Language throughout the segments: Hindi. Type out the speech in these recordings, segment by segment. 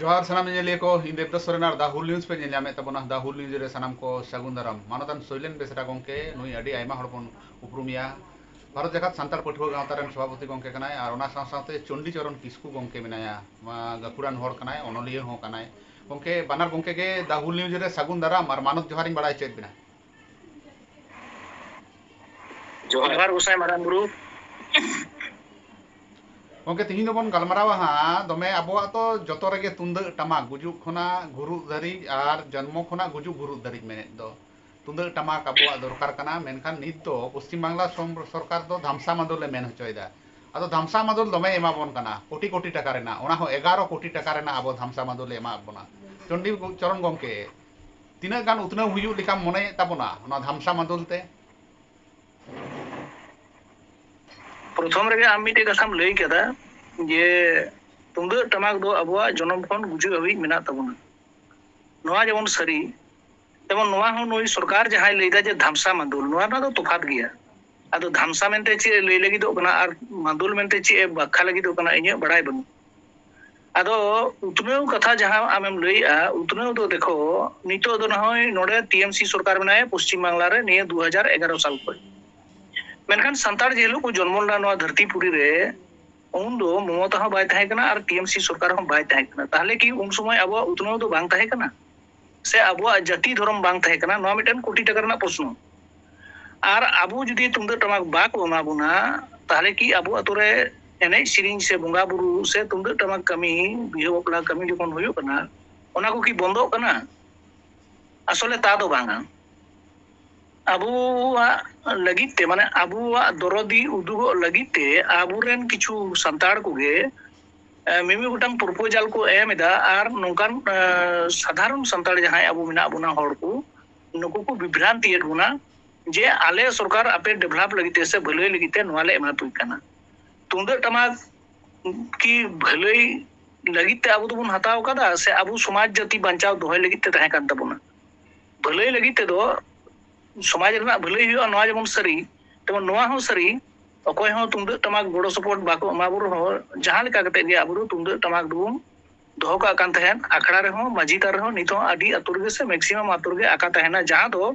ᱡᱚᱦᱟᱨ ᱥᱟᱱᱟᱢ ᱧᱮᱧᱮᱞᱤᱭᱟᱹ ᱠᱚ ᱤᱧ ᱫᱮᱵᱫᱟᱥ ᱥᱚᱨᱮᱱ ᱟᱨ ᱫᱟ ᱦᱩᱞ ᱱᱤᱭᱩᱡ ᱯᱮ ᱧᱮᱞ ᱧᱟᱢᱮᱫ ᱛᱟᱵᱚᱱᱟ ᱫᱟ ᱦᱩᱞ ᱱᱤᱭᱩᱡ ᱨᱮ ᱥᱟᱱᱟᱢ ᱠᱚ ᱥᱟᱹᱜᱩᱱ ᱫᱟᱨᱟᱢ ᱢᱟᱱᱚᱛᱟᱱ ᱥᱚᱭᱞᱮᱱ ᱵᱮᱥᱨᱟ ᱜᱚᱢᱠᱮ ᱱᱩᱭ ᱟᱹᱰᱤ ᱟᱭᱢᱟ ᱦᱚᱲ ᱵᱚᱱ ᱩᱯᱨᱩᱢᱮᱭᱟ ᱵᱷᱟᱨᱚᱛ ᱡᱟᱠᱟᱛ ᱥᱟᱱᱛᱟᱲ ᱯᱟᱹᱴᱷᱩᱣᱟᱹ ᱜᱟᱶᱛᱟ ᱨᱮᱱ ᱥᱚᱵᱷᱟᱯᱚᱛᱤ ᱜᱚᱢᱠᱮ ᱠᱟᱱᱟᱭ ᱟᱨ ᱚᱱᱟ ᱥᱟᱶ ᱥᱟᱶᱛᱮ ᱪᱚᱱᱰᱤ ᱪᱚᱨᱚᱱ ᱠᱤᱥᱠᱩ ᱜᱚᱢᱠᱮ ᱢᱮᱱᱟᱭᱟ ᱜᱟᱹᱠᱷᱩᱲᱟᱱ ᱦᱚᱲ ᱠᱟᱱᱟᱭ ᱚᱱᱚᱞᱤᱭᱟᱹ ᱦᱚᱸ ᱠᱟᱱᱟᱭ ᱜᱚᱢᱠᱮ ᱵᱟᱱᱟᱨ ᱜᱚᱢᱠᱮ ᱜᱮ ᱫᱟ ᱦᱩᱞ ᱱᱤᱭᱩᱡ ᱨᱮ ᱥᱟᱹᱜᱩᱱ ᱫᱟᱨᱟᱢ ᱟᱨ ᱢᱟᱱᱚᱛ ᱡᱚᱦᱟᱨᱤᱧ ᱵᱟᱲᱟᱭ ᱪᱮᱫ ᱵᱮᱱᱟ ᱡᱚᱦᱟᱨ ᱜᱚᱥᱟᱭ ᱢᱟᱨᱟᱝ ᱜᱩᱨᱩ ᱜᱚᱝᱠᱮ ᱛᱮᱦᱮᱧ ᱫᱚᱵᱚᱱ ᱜᱟᱞᱢᱟᱨᱟᱣᱟ ᱦᱟᱸᱜ ᱫᱚᱢᱮ ᱟᱵᱚᱣᱟᱜ ᱛᱚ ᱡᱚᱛᱚ ᱨᱮᱜᱮ ᱛᱩᱢᱫᱟᱹᱜ ᱴᱟᱢᱟᱠ ᱜᱩᱡᱩᱜ ᱠᱷᱚᱱᱟᱜ ᱜᱩᱨᱩᱜ ᱫᱷᱟᱹᱨᱤᱡ ᱟᱨ ᱡᱚᱱᱢᱚ ᱠᱷᱚᱱᱟᱜ ᱜᱩᱡᱩᱜ ᱜᱩᱨᱩᱜ ᱫᱷᱟᱹᱨᱤᱡ ᱢᱮᱱᱮᱫ ᱫᱚ ᱛᱩᱢᱫᱟᱹᱜ ᱴᱟᱢᱟᱠ ᱟᱵᱚᱣᱟᱜ ᱫᱚᱨᱠᱟর ᱠᱟᱱᱟ ᱢᱮᱱᱠᱷᱟᱱ ᱱᱤᱛ ᱫᱚ ᱯᱚᱥᱪᱤᱢ ᱵᱟᱝᱞᱟ ᱥᱚᱨᱠᱟᱨ ᱫᱚ ᱫᱷᱟᱢᱥᱟ ᱢᱟᱫᱚᱞ ᱮ ᱢᱮᱱ ᱦᱚᱪᱚᱭᱮᱫᱟ अब धामसा मदुल दमे एमाबन कोटी कोटी टाका रेना ओना हो 11 कोटी टाका रेना अब धामसा मदुल एमाबना चंडी चरण गमके तिना गान उतना हुयु लिखा मने ताबना ओना धामसा मदुल ते प्रथम मिट्टे कथा लैकदा जे तुंद टमक अब जन्म खन गुजू हमारा जेबन सारी जेबन नई सरकार जहाँ लैदा जो धामसा मादुल। तफात तो गया। अब धामसा मनते चे लै लगे और मादुल मनते चे बाखा लगे इन बड़ा बनू। अद उतन कथा जहाँ आम एम लैया उतन तो देखो, नित टीएमसी सरकार मेना पश्चिम बांगलार नहीं दो हज़ार एगारो साल खुश मेनखान सानतार जिल को जन्म ला धरती पुरी रे उन दो ममता हाँ बैंकना और टीएमसी सरकार हम बैंकना तेल कि उन समय अब उतना तो बैंकना से अब जाति धर्म बैंकना कोटी टाइम प्रश्न और अब जी तुमद टमक बाबना तेल कि अब अतरे एन सीरी से बंगा बो से तुमद टमक कमी बिहेबला कमी जो होना को बंदना आसले ता तो बांगा ᱟᱵᱚᱣᱟᱜ ᱞᱟᱹᱜᱤᱫ ᱛᱮ ᱢᱟᱱᱮ ᱟᱵᱚᱣᱟᱜ ᱫᱚᱨᱚᱫᱤ ᱩᱫᱩᱜᱚᱜ ᱞᱟᱹᱜᱤᱫ ᱛᱮ ᱟᱵᱚᱨᱮᱱ ᱠᱤᱪᱷᱩ ᱥᱟᱱᱛᱟᱲ ᱠᱚᱜᱮ ᱢᱤᱢᱤᱫ ᱜᱚᱴᱟᱝ ᱯᱨᱚᱯᱳᱡᱟᱞ ᱠᱚ ᱮᱢ ᱮᱫᱟ ᱟᱨ ᱱᱚᱝᱠᱟᱱ ᱥᱟᱫᱷᱟᱨᱚᱱ ᱥᱟᱱᱛᱟᱲ ᱡᱟᱦᱟᱸᱭ ᱟᱵᱚ ᱢᱮᱱᱟᱜ ᱵᱚᱱᱟ ᱦᱚᱲ ᱠᱚ ᱱᱩᱠᱩ ᱠᱚ ᱵᱤᱵᱷᱨᱟᱱᱛᱤᱭᱮᱫ ᱵᱚᱱᱟ ᱡᱮ ᱟᱞᱮ ᱥᱚᱨᱠᱟᱨ ᱟᱯᱮ ᱰᱮᱵᱷᱞᱚᱯ ᱞᱟᱹᱜᱤᱫ ᱛᱮ ᱥᱮ ᱵᱷᱟᱹᱞᱟᱹᱭ ᱞᱟᱹᱜᱤᱫ ᱛᱮ ᱱᱚᱣᱟ ᱞᱮ ᱮᱢᱟ ᱯᱮ ᱠᱟᱱᱟ ᱛᱩᱢᱫᱟᱹᱜ ᱴᱟᱢᱟᱠ ᱠᱤ ᱵᱷᱟᱹᱞᱟᱹᱭ ᱞᱟᱹᱜᱤᱫ ᱛᱮ ᱟᱵᱚ ᱫᱚᱵᱚᱱ ᱦᱟᱛᱟᱣ ᱠᱟᱫᱟ ᱥᱮ ᱟᱵᱚ ᱥᱚᱢᱟᱡᱽ ᱡᱟᱹᱛᱤ ᱵᱟᱧᱪᱟᱣ ᱫᱚᱦᱚᱭ ᱞᱟᱹᱜᱤᱫ ᱛᱮ ᱛᱟᱦᱮᱸ ᱠᱟᱱ ᱛᱟᱵᱚᱱᱟ ᱵᱷᱟᱹᱞᱟᱹᱭ ᱞᱟᱹᱜᱤᱫ ᱛᱮᱫᱚ ᱥᱚᱢᱟᱡᱽ ᱨᱮᱱᱟᱜ ᱵᱷᱟᱹᱞᱟᱹᱭ ᱦᱩᱭᱩᱜᱼᱟ ᱱᱚᱣᱟ ᱡᱮᱢᱚᱱ ᱥᱟᱹᱨᱤ ᱛᱮᱢᱚᱱ ᱱᱚᱣᱟ ᱦᱚᱸ ᱥᱟᱹᱨᱤ ᱚᱠᱚᱭ ᱦᱚᱸ ᱛᱩᱢᱫᱟᱹᱜ ᱴᱟᱢᱟᱠ ᱜᱚᱲᱚ ᱥᱚᱯᱚᱦᱚᱫ ᱵᱟᱠᱚ ᱮᱢᱟ ᱵᱚ ᱨᱮᱦᱚᱸ ᱡᱟᱦᱟᱸ ᱞᱮᱠᱟ ᱠᱟᱛᱮ ᱜᱮ ᱟᱵᱚ ᱛᱩᱢᱫᱟᱹᱜ ᱴᱟᱢᱟᱠ ᱫᱚᱵᱚᱱ ᱫᱚᱦᱚ ᱠᱟᱜ ᱠᱟᱱ ᱛᱟᱦᱮᱸᱫ ᱟᱠᱷᱲᱟ ᱨᱮᱦᱚᱸ ᱢᱟᱹᱡᱷᱤ ᱛᱟᱨ ᱨᱮᱦᱚᱸ ᱱᱤᱛ ᱦᱚᱸ ᱟᱹᱰᱤ ᱟᱛᱳ ᱨᱮᱜᱮ ᱥᱮ ᱢᱮᱠᱥᱤᱢᱟᱢ ᱟᱛᱳ ᱨᱮᱜᱮ ᱟᱠᱟ ᱛᱟᱦᱮᱱᱟ ᱡᱟᱦᱟᱸ ᱫᱚ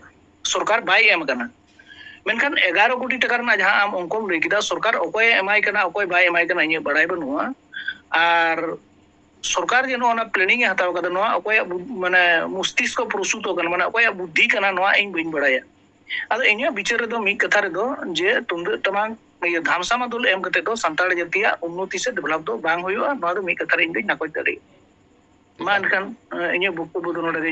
ᱥᱚᱨᱠᱟᱨ ᱵᱟᱭ ᱮᱢ ᱠᱟᱱᱟ ᱢᱮᱱᱠᱷᱟᱱ ᱮᱜᱟᱨᱚ ᱠᱳᱴᱤ ᱴᱟᱠᱟ ᱨᱮᱱᱟᱜ ᱡᱟᱦᱟᱸ ᱟᱢ ᱚᱝᱠᱚᱢ ᱞᱟᱹᱭ ᱠᱮᱫᱟ ᱥᱚᱨᱠᱟᱨ ᱚᱠᱚᱭᱮ ᱮᱢᱟᱭ ᱠᱟᱱᱟ ᱚᱠᱚᱭ ᱵᱟᱭ ᱮᱢᱟᱭ ᱠᱟᱱᱟ ᱤᱧᱟᱹᱜ ᱵᱟᱲᱟᱭ ᱵᱟᱹᱱᱩᱜᱼᱟ ᱟᱨ सरकार जे नोना प्लानिंग हताव कद नोआ प्रसूत होगन बुद्धि कना नोआ इन बिन बडाया अद इनया विचार जे तुम तमा धामसा मदुल एम कते दो संताड़ उन्नति से डेवलप दो बांग होयो बाद इन बिन नकोय तरी मानकन इनया बुक्को बुदु नोडे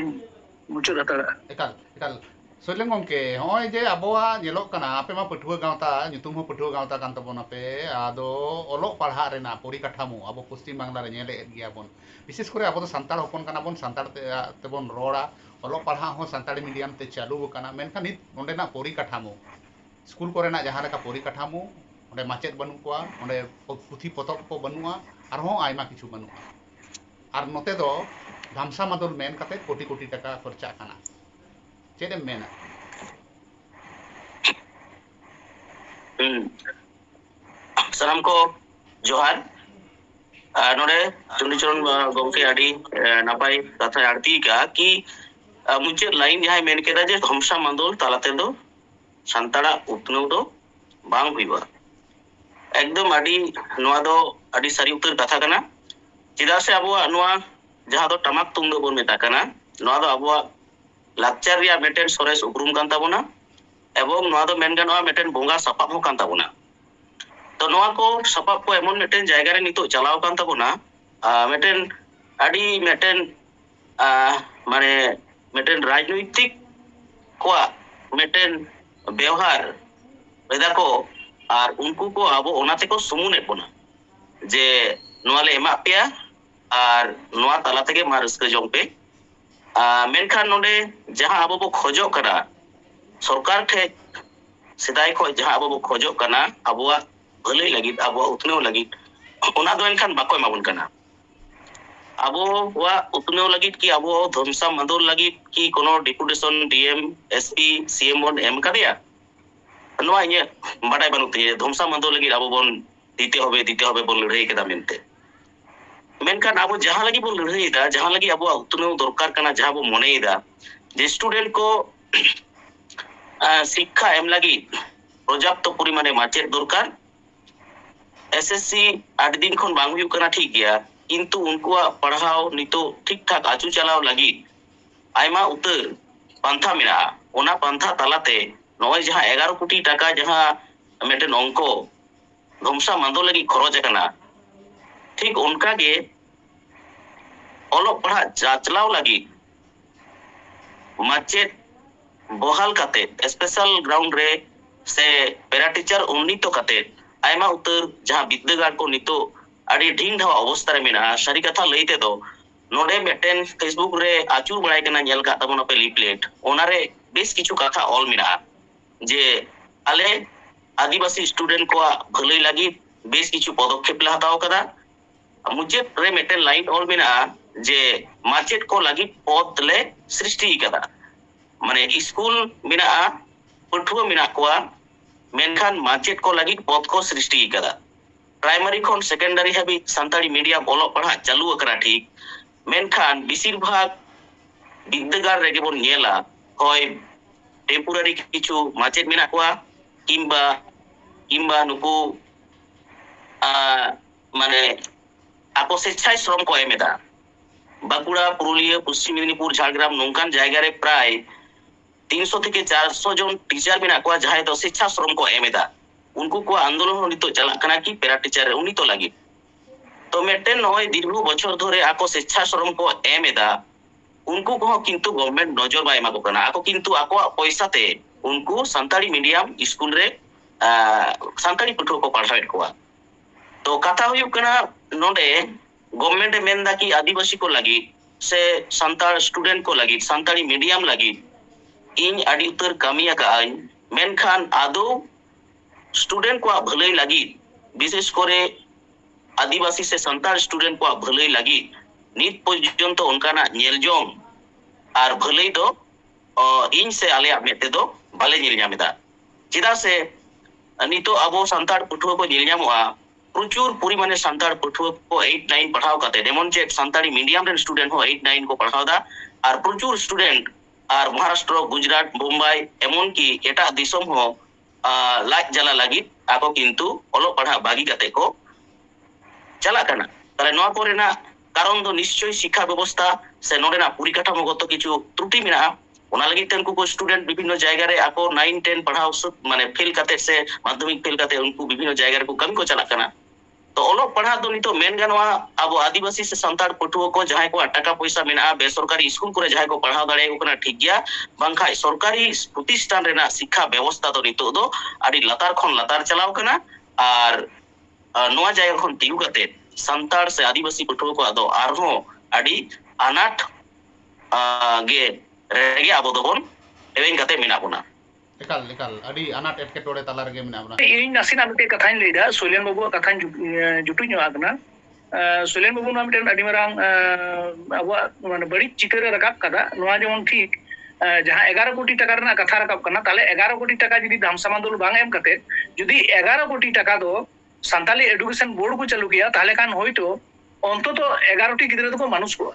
मुचो दतड़ एकल एकल ᱥᱚᱭᱞᱮᱱ ᱜᱚᱢᱠᱮ ᱦᱚᱸᱜᱼᱚᱭ ᱡᱮ ᱟᱵᱚᱣᱟᱜ ᱧᱮᱞᱚᱜ ᱠᱟᱱᱟ ᱟᱯᱮ ᱢᱟ ᱯᱟᱹᱴᱷᱩᱣᱟᱹ ᱜᱟᱶᱛᱟ ᱧᱩᱛᱩᱢ ᱦᱚᱸ ᱯᱟᱹᱴᱷᱩᱣᱟᱹ ᱜᱟᱶᱛᱟ ᱠᱟᱱ ᱛᱟᱵᱚᱱᱟ ᱯᱮ ᱟᱫᱚ ᱚᱞᱚᱜ ᱯᱟᱲᱦᱟᱜ ᱨᱮᱱᱟᱜ ᱯᱚᱨᱤᱠᱟᱴᱷᱟᱢᱳ ᱟᱵᱚ ᱯᱚᱥᱪᱤᱢ ᱵᱟᱝᱞᱟ ᱨᱮ ᱧᱮᱞᱮᱫ ᱜᱮᱭᱟ ᱵᱚᱱ ᱵᱤᱥᱮᱥ ᱠᱚᱨᱮ ᱟᱵᱚ ᱫᱚ ᱥᱟᱱᱛᱟᱲ ᱦᱚᱯᱚᱱ ᱠᱟᱱᱟ ᱵᱚᱱ ᱥᱟᱱᱛᱟᱲ ᱛᱮᱵᱚᱱ ᱨᱚᱲᱟ ᱚᱞᱚᱜ ᱯᱟᱲᱦᱟᱜ ᱦᱚᱸ ᱥᱟᱱᱛᱟᱲᱤ ᱢᱤᱰᱤᱭᱟᱢ ᱛᱮ ᱪᱟᱹᱞᱩ ᱟᱠᱟᱱᱟ ᱢᱮᱱᱠᱷᱟᱱ ᱱᱤᱛ ᱚᱸᱰᱮᱱᱟᱜ ᱯᱚᱨᱤᱠᱟᱴᱷᱟᱢᱳ ᱥᱠᱩᱞ ᱠᱚᱨᱮᱱᱟᱜ ᱡᱟᱦᱟᱸ ᱞᱮᱠᱟ ᱯᱚᱨᱤᱠᱟᱴᱷᱟᱢᱳ ᱚᱸᱰᱮ ᱢᱟᱪᱮᱫ ᱵᱟᱹᱱᱩᱜ ᱠᱚᱣᱟ ᱚᱸᱰᱮ ᱯᱩᱛᱷᱤ ᱯᱚᱛᱚᱵ ᱠᱚ ᱵᱟᱹᱱᱩᱜᱼᱟ ᱟᱨᱦᱚᱸ ᱟᱭᱢᱟ ᱠᱤᱪᱷᱩ ᱵᱟᱹᱱᱩᱜᱼᱟ ᱟᱨ ᱱᱚᱛᱮ ᱫᱚ ᱫᱷᱟᱢᱥᱟ ᱢᱟᱫᱚᱞ ᱢᱮᱱ ᱠᱟᱛᱮ ᱠᱳᱴᱤ ᱠᱳᱴᱤ ᱴᱟᱠᱟ ᱠᱷᱚᱨᱪᱟᱜ ᱠᱟᱱᱟ Did a minute. सर, हमको जोहार नोडे, चुंडीचरण गोमके आड़ी नापाई कथा आड़ती का कि मुझे लाइन जहाँ मेन के जे, हमसा मंदोल तालाते दो सानताड़ा उतनव दो बांग हुई बा एकदम आड़ी नोआ दो आड़ी सारी उत्तर कथा करना चिदा से अब नोआ, जहाँ दो टमाक तुंग दो बोल में ताकना नोआ दो अब ᱞᱟᱠᱪᱟᱨ ᱨᱮᱭᱟᱜ ᱢᱤᱫᱴᱮᱱ ᱥᱚᱨᱮᱥ ᱩᱯᱨᱩᱢ ᱠᱟᱱ ᱛᱟᱵᱚᱱᱟ ᱮᱵᱚᱝ ᱱᱚᱣᱟ ᱫᱚ ᱢᱮᱱ ᱜᱟᱱᱚᱜᱼᱟ ᱢᱤᱫᱴᱮᱱ ᱵᱚᱸᱜᱟ ᱥᱟᱯᱟᱵ ᱦᱚᱸ ᱠᱟᱱ ᱛᱟᱵᱚᱱᱟ ᱛᱚ ᱱᱚᱣᱟ ᱠᱚ ᱥᱟᱯᱟᱵ ᱠᱚ ᱮᱢᱚᱱ ᱢᱤᱫᱴᱮᱱ ᱡᱟᱭᱜᱟ ᱨᱮ ᱱᱤᱛᱚᱜ ᱪᱟᱞᱟᱣ ᱠᱟᱱ ᱛᱟᱵᱚᱱᱟ ᱢᱤᱫᱴᱮᱱ ᱟᱹᱰᱤ ᱢᱤᱫᱴᱮᱱ ᱢᱟᱱᱮ ᱢᱤᱫᱴᱮᱱ ᱨᱟᱡᱱᱳᱭᱛᱤᱠ ᱠᱚᱣᱟᱜ ᱢᱤᱫᱴᱮᱱ ᱵᱮᱣᱦᱟᱨ ᱮᱫᱟ ᱠᱚ ᱟᱨ ᱩᱱᱠᱩ ᱠᱚ ᱟᱵᱚ ᱚᱱᱟ ᱛᱮᱠᱚ ᱥᱩᱢᱩᱱᱮᱫ ᱵᱚᱱᱟ ᱡᱮ ᱱᱚᱣᱟ ᱞᱮ ᱮᱢᱟᱜ ᱯᱮᱭᱟ ᱟᱨ ᱱᱚᱣᱟ ᱛᱟᱞᱟ ᱛᱮᱜᱮ ᱢᱟ ᱨᱟᱹᱥᱠᱟᱹ ᱡᱚᱝ ᱯᱮ ᱢᱮᱱᱠᱷᱟᱱ ᱱᱚᱰᱮ ᱡᱟᱦᱟᱸ ᱟᱵᱚ ᱵᱚ ᱠᱷᱚᱡᱚᱜ ᱠᱟᱱᱟ ᱥᱚᱨᱠᱟᱨ ᱴᱷᱮᱡ ᱥᱮᱫᱟᱭ ᱠᱷᱚᱡ ᱡᱟᱦᱟᱸ ᱟᱵᱚ ᱵᱚ ᱠᱷᱚᱡᱚᱜ ᱠᱟᱱᱟ ᱟᱵᱚᱣᱟᱜ ᱵᱷᱟᱹᱞᱟᱹᱭ ᱞᱟᱹᱜᱤᱫ ᱟᱵᱚᱣᱟᱜ ᱩᱛᱱᱟᱹᱣ ᱞᱟᱹᱜᱤᱫ ᱚᱱᱟ ᱫᱚ ᱮᱱᱠᱷᱟᱱ ᱵᱟᱠᱚ ᱮᱢᱟᱵᱚᱱ ᱠᱟᱱᱟ ᱟᱵᱚᱣᱟᱜ ᱩᱛᱱᱟᱹᱣ ᱞᱟᱹᱜᱤᱫ ᱠᱤ ᱟᱵᱚ ᱫᱷᱚᱢᱥᱟ ᱢᱟᱫᱩᱨ ᱞᱟᱹᱜᱤᱫ ᱠᱤ ᱠᱳᱱᱳ ᱰᱮᱯᱩᱴᱮᱥᱚᱱ ᱰᱤᱮᱢ ᱮᱥᱯᱤ ᱥᱤᱮᱢ ᱵᱚᱱ ᱮᱢ ᱠᱟᱫᱮᱭᱟ ᱱᱚᱣᱟ ᱤᱧᱟᱹᱜ ᱵᱟᱰᱟᱭ ᱵᱟᱹᱱᱩᱜ ᱛᱤᱧᱟᱹ ᱫᱷᱚᱢᱥᱟ ᱢᱟᱫᱩᱨ ᱞᱟᱹᱜᱤᱫ ᱟᱵᱚ ᱵᱚᱱ ᱫᱤᱛᱮ ᱦᱚᱵᱮ ᱫᱤᱛᱮ ᱦᱚᱵᱮ ᱵᱚᱱ ᱞᱟᱹᱲᱦᱟᱹᱭ ᱠᱮᱫᱟ ᱢᱮᱱᱛᱮ ᱢᱮᱱᱠᱷᱟᱱ ᱟᱵᱚ ᱡᱟᱦᱟᱸ ᱞᱟᱹᱜᱤᱫ ᱵᱚᱱ ᱞᱟᱹᱲᱦᱟᱹᱭᱮᱫᱟ ᱡᱟᱦᱟᱸ ᱞᱟᱹᱜᱤᱫ ᱟᱵᱚᱣᱟᱜ ᱩᱛᱱᱟᱹᱣ ᱫᱚᱨᱠᱟর ᱠᱟᱱᱟ ᱡᱟᱦᱟᱸ ᱵᱚ ᱢᱚᱱᱮᱭᱮᱫᱟ ᱡᱮ ᱥᱴᱩᱰᱮᱱᱴ ᱠᱚ শিক্ষা এম লাগি পর্যাপ্ত পরিমাণে মাচের দরকার এসএসসি আট দিন খন বাং হুয়ুগ কানা ঠিক গিয়া কিন্তু উনকুয়া পড়াও নিতো ঠিকঠাক আচু চালাও লাগি আইমা উতর পান্থা মেরা ওনা পান্থা তালাতে নয় যাহা এগারো কোটি টাকা যাহা মেটেন অঙ্ক ধ্বংসা মান্দ লাগি খরচ কানা ঠিক অনকাগে ᱚᱞᱚᱜ ᱯᱟᱲᱦᱟᱜ ᱪᱟᱪᱞᱟᱣ ᱞᱟᱹᱜᱤᱫ ᱢᱟᱪᱮᱫ ᱵᱚᱦᱟᱞ ᱠᱟᱛᱮ ᱥᱯᱮᱥᱟᱞ ᱜᱨᱟᱣᱩᱱᱰ ᱨᱮ ᱥᱮ ᱯᱮᱨᱟ ᱴᱤᱪᱟᱨ ᱩᱱᱱᱤᱛᱚ ᱠᱟᱛᱮ ᱟᱭᱢᱟ ᱩᱛᱟᱹᱨ ᱡᱟᱦᱟᱸ ᱵᱤᱫᱽᱫᱟᱹᱜᱟᱲ ᱠᱚ ᱱᱤᱛᱚᱜ ᱟᱹᱰᱤ ᱰᱷᱤᱝ ᱰᱷᱟᱣᱟ ᱚᱵᱚᱥᱛᱟ ᱨᱮ ᱢᱮᱱᱟᱜᱼᱟ ᱥᱟᱹᱨᱤ ᱠᱟᱛᱷᱟ ᱞᱟᱹᱭ ᱛᱮᱫᱚ नोडे मेटन फेसबुक रे आचूर बड़ाई कना नेल का तबन पे लीफलेट ओनारे बेस किछु कथा ऑल मिना जे आले आदिवासी स्टूडेंट को भलाई लागी बेस किछु पदक्षेप लाताओ कदा मुझे रे मेटन लाइन ऑल मिना যে ᱢᱟᱪᱮᱫ ᱠᱚ ᱞᱟᱹᱜᱤᱫ ᱯᱚᱫ ᱞᱮ ᱥᱨᱤᱥᱴᱤ ᱟᱠᱟᱫᱟ ᱢᱟᱱᱮ ᱤᱥᱠᱩᱞ ᱢᱮᱱᱟᱜᱼᱟ ᱯᱟᱹᱴᱷᱩᱣᱟᱹ ᱢᱮᱱᱟᱜ ᱠᱚᱣᱟ ᱢᱮᱱᱠᱷᱟᱱ ᱢᱟᱪᱮᱫ ᱠᱚ ᱞᱟᱹᱜᱤᱫ ᱯᱚᱫ ᱠᱚ ᱥᱨᱤᱥᱴᱤ ᱟᱠᱟᱫᱟ ᱯᱨᱟᱭᱢᱟᱨᱤ ᱠᱷᱚᱱ ᱥᱮᱠᱮন্ডᱟᱨᱤ ᱦᱟᱹᱵᱤᱡ ᱥᱟᱱᱛᱟᱲᱤ ᱢᱤᱰᱤᱭᱟᱢ ᱚᱞᱚᱜ ᱯᱟᱲᱦᱟᱜ ᱪᱟᱹᱞᱩ ᱟᱠᱟᱱᱟ ᱴᱷᱤᱠ ᱢᱮᱱᱠᱷᱟᱱ ᱵᱮᱥᱤᱨ ᱵᱷᱟᱜᱽ ᱵᱤᱫᱽᱫᱟᱹᱜᱟᱲ ᱨᱮᱜᱮ ᱵᱚᱱ ᱧᱮᱞᱟ ᱦᱚᱭ টেম্পোরারি কিছু মাচেট মেনা কোয়া কিংবা কিংবা নুকু মানে আকো স্বেচ্ছায় শ্রম কয়েমেদা बाकुड़ा पुरुलिया पश्चिम मेदनिपुर झाड़ग्राम नौकान जैगारे प्राय तीन सौ चार सौ जन टीचार मे जहाँ स्वेच्छा श्रम को एमेदा उनको को आंदोलन चलना कि पेरा टीचार उन्नीत लगे तो मेटे नीर्घ बचर धरे आको स्वेच्छा श्रम को एमेदा उनको को किंतु गवर्नमेंट नज़र बमा को आको किंतु आको पैसा ते उनको सानी मीडियम स्कूल रे सानी पुठ को पढ़ा तो कथा होना ना ᱜᱚᱵᱷᱢᱮᱱᱴ ᱮ ᱢᱮᱱᱫᱟ ᱠᱤ ᱟᱹᱫᱤᱵᱟᱹᱥᱤ ᱠᱚ ᱞᱟᱹᱜᱤᱫ ᱥᱮ ᱥᱟᱱᱛᱟᱲ ᱥᱴᱩᱰᱮᱱᱴ ᱠᱚ ᱞᱟᱹᱜᱤᱫ ᱥᱟᱱᱛᱟᱲᱤ ᱢᱤᱰᱤᱭᱟᱢ ᱞᱟᱹᱜᱤᱫ ᱤᱧ ᱟᱹᱰᱤ ᱩᱛᱟᱹᱨ ᱠᱟᱹᱢᱤ ᱟᱠᱟᱜᱼᱟᱹᱧ ᱢᱮᱱᱠᱷᱟᱱ ᱟᱫᱚ स्टूडेंट को भलाई लगी विशेष करे आदिवासी से संताल स्टूडेंट को भलाई लगी नित पर्यंत तो उनका नेलजोम और भलाई दो इन से आले मेते दो भले नेलजामेदा चेदा से नितो अब सानताड़ पठुआ को नेलजामा প্রচুর পরিমাণে সান্তার পঠুয়া এইট নাইন পাঠাও কাতে। যেমন যে সান্তারি মিডিয়াম রেন স্টুডেন্ট এইট নাইন কো পাঠাও দা। আর প্রচুর স্টুডেন্ট আর মহারাষ্ট্র, গুজরাট, মুম্বাই, এমনকি এটা দিশম হো লাইক জ্বালা লাগি, আকো কিন্তু অলোক পাঠা বাগি কাতে কো। চালা কানা। তাহলে নয় করে না, কারণ তো নিশ্চয়ই শিক্ষা ব্যবস্থা, সে নোডেনা পরিকাঠামোগত কিছু ত্রুটি মেনা। ওনা লাগি তেনকু কো স্টুডেন্ট বিভিন্ন জায়গা রে আকো 9 10 পড়াও মানে ফেল কাতে, সে মাধ্যমিক ফেল কাতে, উনকু বিভিন্ন জায়গা রে কো কম কো চালা কানা। ᱛᱚ ᱚᱞᱚᱜ ᱯᱟᱲᱦᱟᱜ ᱫᱚ ᱱᱤᱛᱚᱜ ᱢᱮᱱ ᱜᱟᱱᱚᱜᱼᱟ ᱟᱵᱚ ᱟᱹᱫᱤᱵᱟᱹᱥᱤ ᱥᱮ ᱥᱟᱱᱛᱟᱲ ᱯᱟᱹᱴᱷᱩᱣᱟᱹ ᱠᱚ ᱡᱟᱦᱟᱸᱭ ᱠᱚᱣᱟᱜ ᱴᱟᱠᱟ ᱯᱚᱭᱥᱟ ᱢᱮᱱᱟᱜᱼᱟ ᱵᱮᱥᱚᱨᱠᱟᱨᱤ ᱥᱠᱩᱞ ᱠᱚᱨᱮ ᱡᱟᱦᱟᱸᱭ ᱠᱚ ᱯᱟᱲᱦᱟᱣ ᱫᱟᱲᱮᱭᱟᱠᱚ ᱠᱟᱱᱟ ᱴᱷᱤᱠ ᱜᱮᱭᱟ ᱵᱟᱝᱠᱷᱟᱱ ᱥᱚᱨᱠᱟরি ᱯᱨতিষ্ঠান ᱨᱮᱱᱟᱜ শিক্ষা ব্যবস্থা ᱫᱚ ᱱᱤᱛᱚᱜ ᱫᱚ ᱟᱹᱰᱤ ᱞᱟᱛᱟᱨ ᱠᱷᱚᱱ ᱞᱟᱛᱟᱨ ᱪᱟᱞᱟᱣ ᱠᱟᱱᱟ ᱟᱨ ᱱᱚᱣᱟ ᱡᱟᱭᱜᱟ ᱠᱷᱚᱱ ᱛᱤᱸᱜᱩ ᱠᱟᱛᱮ ᱥᱟᱱᱛᱟᱲ ᱥᱮ ᱟᱹᱫᱤᱵᱟᱹᱥᱤ ᱯᱟᱹᱴᱷᱩᱣᱟᱹ ᱠᱚᱣᱟᱜ ᱫᱚ ᱟᱨᱦᱚᱸ ᱟᱹᱰᱤ ᱟᱱᱟᱴ ᱜᱮ ᱨᱮᱜᱮ ᱟᱵᱚ ᱫᱚᱵᱚᱱ ᱮᱣᱮᱧ ᱠᱟᱛᱮ ᱢᱮᱱᱟᱜ ᱵᱚᱱᱟ निकाल निकाल। अडी अनाट एटके टोडे तलार गेम ने अपना इन नसिन अमते कथाइन लेदा सोलेन बाबू कथाइन जुटु न आगना सोलेन बाबू नाम टेन अडी मरांग अवा माने बड़ी चिकर रकाप कदा नोआ जेवन ठीक जहाँ एगारो कोटी टकरना कथा रकाप करना, ताले एगारो कोटी टका जी दाम समांदुल बांग एम कते जुदी एगारो कोटी टका दो, संताली एडुकेशन बोर्ड को चालू किया, ताले कान हो तो अंत तो एगारोटी गिद्रे तो को मानुष हुआ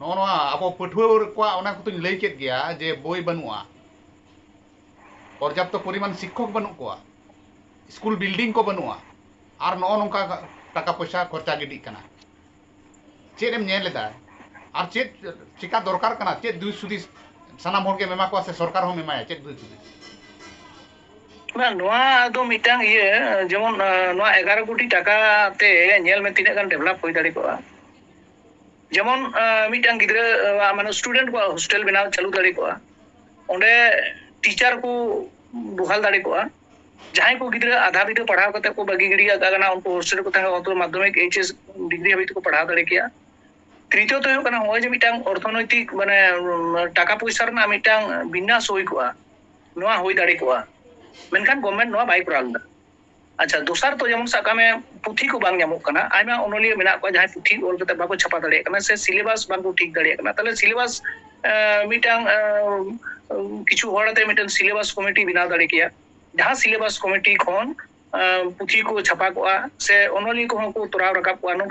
पाठुआ जे बी बनुआ पर्याप्त परिमाण शिक्षक बनू को स्कूल बिल्डिंग को बनू और नौका टाका पैसा खर्चा गिडना चेम और चे चिका दरकार चे दुसुद सामान हर केमा को सरकार हम एमाय चे दुसुद मिटांग जेमन एगारो टाका तेल में तक डेवलप हो दाड़ा ᱡᱮᱢᱚᱱ ᱢᱤᱫᱴᱟᱝ ᱜᱤᱫᱽᱨᱟᱹ ᱢᱟᱱᱮ ᱥᱴᱩᱰᱮᱱᱴ ᱠᱚᱣᱟᱜ ᱦᱳᱥᱴᱮᱞ ᱵᱮᱱᱟᱣ ᱪᱟᱹᱞᱩ ᱫᱟᱲᱮ ᱠᱚᱜᱼᱟ ᱚᱸᱰᱮ ᱴᱤᱪᱟᱨ ᱠᱚ ᱵᱚᱦᱟᱞ ᱫᱟᱲᱮ ᱠᱚᱜᱼᱟ ᱡᱟᱦᱟᱸᱭ ᱠᱚ ᱜᱤᱫᱽᱨᱟᱹ ᱟᱫᱷᱟ ᱵᱤᱫᱟᱹ ᱯᱟᱲᱦᱟᱣ ᱠᱟᱛᱮ ᱠᱚ ᱵᱟᱹᱜᱤ ᱜᱤᱰᱤ ᱟᱠᱟᱜ ᱠᱟᱱᱟ ᱩᱱᱠᱩ ᱦᱳᱥᱴᱮᱞ ᱨᱮᱠᱚ ᱛᱟᱦᱮᱸ ᱚᱱᱛᱚ ᱢᱟᱫᱽᱫᱷᱚᱢᱤᱠ ᱮᱭᱤᱪᱮᱥ ᱰᱤᱜᱽᱨᱤ ᱦᱟᱹᱵᱤᱡ ᱛᱮᱠᱚ ᱯᱟᱲᱦᱟᱣ ᱫᱟᱲᱮ ᱠᱮᱭᱟ ᱛᱨᱤᱛᱤᱭᱚᱛᱚ ᱦᱩᱭᱩᱜ ᱠᱟᱱᱟ ᱱᱚᱜᱼᱚᱭ ᱡᱮ ᱢᱤᱫᱴᱟᱝ ᱚᱨᱛᱷᱚᱱᱳᱭᱛᱤᱠ ᱢᱟᱱᱮ ᱴᱟᱠᱟ ᱯᱚᱭᱥᱟ ᱨᱮᱱᱟᱜ ᱢᱤᱫᱴᱟᱝ ᱵᱤᱱᱟᱥ ᱦᱩᱭ ᱠᱚᱜᱼᱟ ᱱᱚᱣᱟ ᱦᱩᱭ ᱫᱟᱲᱮ ᱠᱚᱜᱼᱟ ᱢᱮᱱᱠᱷᱟᱱ ᱜᱚᱵᱷᱢᱮᱱᱴ ᱱᱚᱣᱟ ᱵᱟᱭ ᱠᱚᱨᱟᱣ ᱞᱮᱫᱟ अच्छा दूसर तो जमन सका में पुथी को बांग नेमुक पुथी ओल के बाको छपा दले कना। से सिलेबास बांग ठीक दले कना। तले कमिटी बिना दले किया। जहाँ कमिटी कोन पुथी को छापा को से ओनोली को को रखा को नो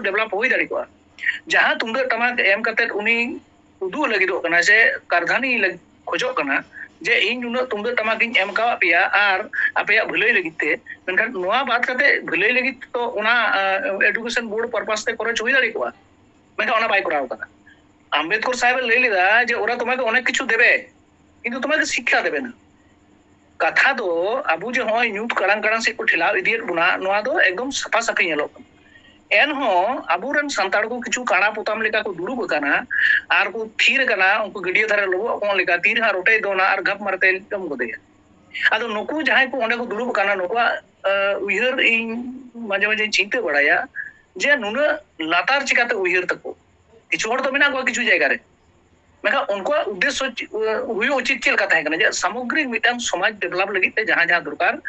डेवलप होई दले को जहाँ तुंग तमा एम कते उनी उदु से कारधानी लग जे इन नुना तुम दो तमाक एम का आप या आर आप या भले ही लगी बात करते भले लगी तो उना एजुकेशन बोर्ड परपस ते करे चुही दली कुआ मेंकर उना बाई कराओ करा अंबेडकर साहब ले ली जे उरा तुम्हें को उन्हें किचु देवे इन्हें तुम्हें को शिक्षा देवे ना कथा दो अबू जे हो न्यूट करंग करंग से कुछ ठिलाव बुना नुआ तो एकदम सफ़ा सफी ये एनहों अब सानड़ को किचू काड़ा पोताम को दुरब और को थीर करना उनको गडिया धारे लोबों का हाँ रोटे दोना और मारते जम गए अब नुक जहाँ को दुरब उहर इन माझे माझे चिंत बड़ा जे नुना लातार चिकाते उहर तक किचुड़ मे कि जैगारे मेखा उनको उद्देश्य हुई उचित चलना जे सामग्रिक समाज डेवलप लगी जहाँ जहाँ दरकार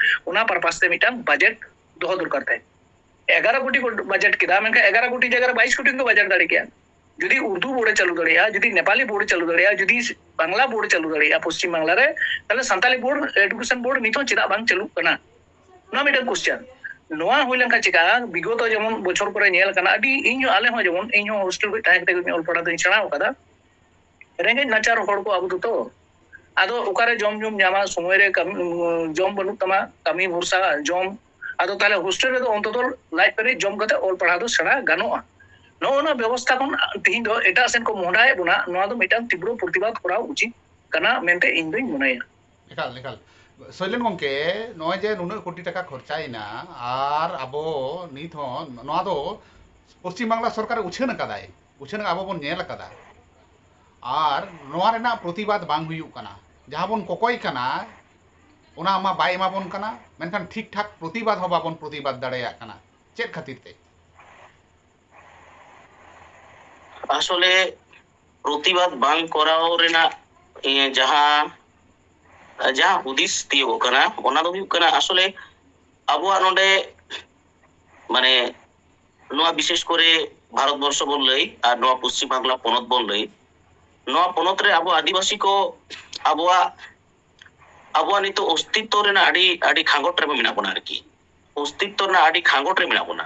पारपास से मिटा बजेट दो दरकार थे एगारो कोटी बजेट किया। मैं कोटी जगह बैस कोटी को बजेट दाड़े जुदी जी उर्दू बोर्ड चालू दड़े जी नेपाली बोर्ड चालू दड़े जी बांगला बोर्ड चालू दड़े पश्चिम बांगलार सानी बोर्ड, एडुकेशन बोर्ड, नित चा बा चालू करना मिट्ट कोश्चन ना होगा चेका विगत जमन बचर पर आले जमन, इन हस्टेल कोलपड़ा दी सड़ा रेगे नाचार अब तो। अद जम जुम समय जम बनू तमाम कमी भरसा, जम ᱟᱫᱚ ᱛᱟᱦᱞᱮ ᱦᱳᱥᱴᱮᱞ ᱨᱮᱫᱚ ᱚᱱᱛᱚᱛᱚ ᱞᱟᱡ ᱯᱮᱨᱮᱡ ᱡᱚᱢ ᱠᱟᱛᱮ ᱚᱞ ᱯᱟᱲᱦᱟᱣ ᱫᱚ ᱥᱮᱬᱟ ᱜᱟᱱᱚᱜᱼᱟ ᱱᱚᱜᱼᱚ ᱱᱚᱣᱟ ᱵᱮᱵᱚᱥᱛᱷᱟ ᱠᱷᱚᱱ ᱛᱤᱦᱤᱧ ᱫᱚ ᱮᱴᱟᱜ ᱥᱮᱱ ᱠᱚ ᱢᱚᱦᱰᱟᱭᱮᱫ ᱵᱚᱱᱟ ᱱᱚᱣᱟ ᱫᱚ ᱢᱤᱫᱴᱟᱝ ᱛᱤᱵᱨᱚ ᱯᱨᱚᱛᱤᱵᱟᱫ ᱠᱚᱨᱟᱣ ᱩᱪᱤᱛ ᱠᱟᱱᱟ ᱢᱮᱱᱛᱮ ᱤᱧ ᱫᱩᱧ ᱢᱚᱱᱮᱭᱟ ᱮᱠᱟᱞ ᱮᱠᱟᱞ ᱥᱚᱭᱞᱮᱱ ᱜᱚᱝᱠᱮ ᱱᱚᱜᱼᱚᱭ ᱡᱮ ᱱᱩᱱᱟᱹᱜ ᱠᱳᱴᱤ ᱴᱟᱠᱟ ᱠᱷᱚᱨᱪᱟᱭᱮᱱᱟ ᱟᱨ ᱟᱵᱚ ᱱᱤᱛ ᱦᱚᱸ ᱱᱚᱣᱟ ᱫᱚ ᱯᱚᱥᱪᱤᱢ ᱵᱟᱝᱞᱟ ᱥᱚᱨᱠᱟᱨ ᱩᱪᱷᱟᱹᱱ ᱟᱠᱟᱫᱟᱭ ᱩᱪᱷᱟᱹᱱ ᱟᱵᱚ ᱵᱚᱱ ᱧᱮᱞ ᱟᱠᱟᱫᱟ ᱟᱨ ᱱᱚᱣᱟ ᱨᱮᱱᱟᱜ ᱯᱨᱚᱛᱤᱵᱟᱫ ᱵᱟᱝ ᱦᱩᱭᱩᱜ ᱠᱟᱱᱟ ᱡᱟᱦᱟᱸ ᱵᱚᱱ ᱠᱚᱠᱚᱭ ᱠᱟᱱᱟ ᱚᱱᱟ ᱢᱟ ᱵᱟᱭ ᱮᱢᱟᱵᱚᱱ ᱠᱟᱱᱟ ᱢᱮᱱᱠᱷᱟᱱ ᱴᱷᱤᱠ ᱴᱷᱟᱠ ᱯᱨᱚᱛᱤᱵᱟᱫ ᱦᱚᱸ ᱵᱟᱵᱚᱱ ᱯᱨᱚᱛᱤᱵᱟᱫ ᱫᱟᱲᱮᱭᱟᱜ ᱠᱟᱱᱟ ᱪᱮᱫ ᱠᱷᱟᱹᱛᱤᱨ ᱛᱮ ᱟᱥᱚᱞᱮ প্রতিবাদ বাং করাও ᱨᱮᱱᱟᱜ ᱡᱟᱦᱟᱸ ᱡᱟᱦᱟᱸ ᱦᱩᱫᱤᱥ ᱛᱤᱭᱳᱜ ᱠᱟᱱᱟ ᱚᱱᱟ ᱫᱚ ᱦᱩᱭᱩᱜ ᱠᱟᱱᱟ ᱟᱥᱚᱞᱮ ᱟᱵᱚᱣᱟᱜ ᱱᱚᱰᱮ ᱢᱟᱱᱮ ᱱᱚᱣᱟ ᱵᱤᱥᱮᱥ ᱠᱚᱨᱮ ᱵᱷᱟᱨᱚᱛᱵᱚᱨᱥᱚ ᱵᱚᱱ ᱞᱟᱹᱭ ᱟᱨ ᱱᱚᱣᱟ ᱯᱚᱥᱪᱤᱢ বাংলা ᱯᱚᱱᱚᱛ ᱵᱚᱱ ᱞᱟᱹᱭ ᱱᱚᱣᱟ ᱯᱚᱱᱚᱛ ᱨᱮ ᱟᱵᱚ ᱟᱹᱫᱤᱵᱟᱹᱥᱤ ᱠᱚ ᱟᱵᱚᱣᱟᱜ ᱟᱵᱚᱣᱟᱜ ᱱᱤᱛᱚᱜ ᱚᱥᱛᱤᱛᱛᱚ ᱨᱮᱱᱟᱜ ᱟᱹᱰᱤ ᱟᱹᱰᱤ ᱠᱷᱟᱸᱜᱚᱴ ᱨᱮ ᱢᱮᱱᱟᱜ ᱵᱚᱱᱟ ᱟᱨᱠᱤ ᱚᱥᱛᱤᱛᱛᱚ ᱨᱮᱱᱟᱜ ᱟᱹᱰᱤ ᱠᱷᱟᱸᱜᱚᱴ ᱨᱮ ᱢᱮᱱᱟᱜ ᱵᱚᱱᱟ